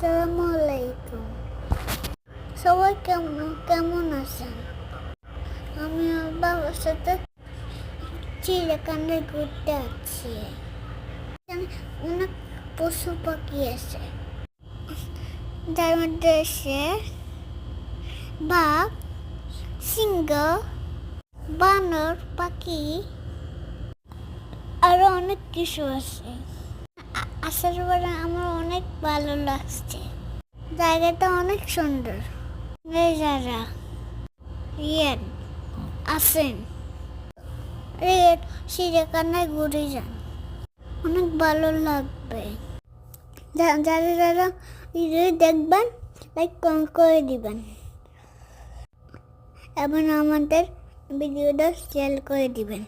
আসসালামু আলাইকুম সবাই কেমন কেমন আছেন? আমি বাবার সাথে চিড়িয়াখানায় ঘুরতে আছি। অনেক পশু পাখি আছে। যার মধ্যে আছে বাঘ, সিংহ, বানর, পাখি, আরও অনেক কিছু আছে। আসার পরে আমার অনেক ভালো লাগছে। জায়গাটা অনেক সুন্দর। যারা রিয়ান আসেন। চিড়িয়াখানায় ঘুরে যান। অনেক ভালো লাগবে। যারা যারা ভিডিও দেখবেন লাইক কম করে দিবেন। এবং আমাদের ভিডিওটা শেয়ার করে দিবেন।